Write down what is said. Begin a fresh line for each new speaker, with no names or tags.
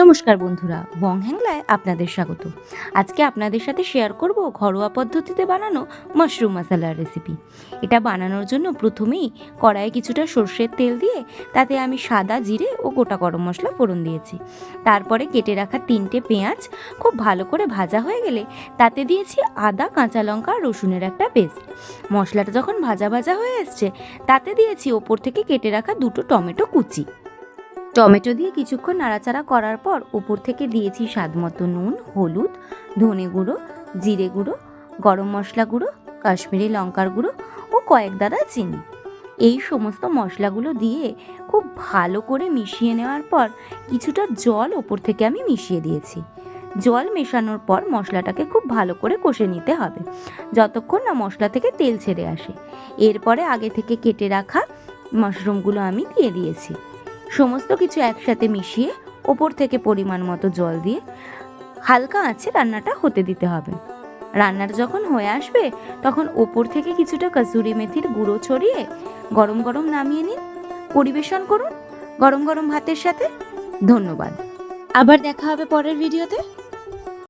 নমস্কার বন্ধুরা বং হ্যাংলায় আপনাদের স্বাগত। আজকে আপনাদের সাথে শেয়ার করব ঘরোয়া পদ্ধতিতে বানানো মাশরুম মশালার রেসিপি এটা বানানোর জন্য প্রথমেই কড়াইয়ে কিছুটা সর্ষের তেল দিয়ে তাতে আমি সাদা জিরে ও গোটা গরম মশলা ফোড়ন দিয়েছি। তারপরে কেটে রাখা তিনটে পেঁয়াজ খুব ভালো করে ভাজা হয়ে গেলে তাতে দিয়েছি আদা, কাঁচা লঙ্কা রসুনের একটা পেস্ট মশলাটা যখন ভাজা ভাজা হয়ে এসছে তাতে দিয়েছি ওপর থেকে কেটে রাখা দুটো টমেটো কুচি। টমেটো দিয়ে কিছুক্ষণ নাড়াচাড়া করার পর উপর থেকে দিয়েছি স্বাদ মতো নুন, হলুদ, ধনে গুঁড়ো, জিরে গুঁড়ো, গরম মশলা গুঁড়ো, কাশ্মীরি লঙ্কার গুঁড়ো ও কয়েক দাদা চিনি। এই সমস্ত মশলাগুলো দিয়ে খুব ভালো করে মিশিয়ে নেওয়ার পর কিছুটা জল ওপর থেকে আমি মিশিয়ে দিয়েছি। জল মেশানোর পর মশলাটাকে খুব ভালো করে কষে নিতে হবে। যতক্ষণ না মশলা থেকে তেল ছেড়ে আসে। এরপরে আগে থেকে কেটে রাখা মাশরুমগুলো আমি দিয়ে দিয়েছি। সমস্ত কিছু একসাথে মিশিয়ে ওপর থেকে পরিমাণ মতো জল দিয়ে হালকা আছে রান্নাটা হতে দিতে হবে। রান্নার যখন হয়ে আসবে, তখন ওপর থেকে কিছুটা কসুরি মেথির গুঁড়ো ছড়িয়ে গরম গরম নামিয়ে নিন। পরিবেশন করুন। গরম গরম ভাতের সাথে। ধন্যবাদ। আবার দেখা হবে পরের ভিডিওতে।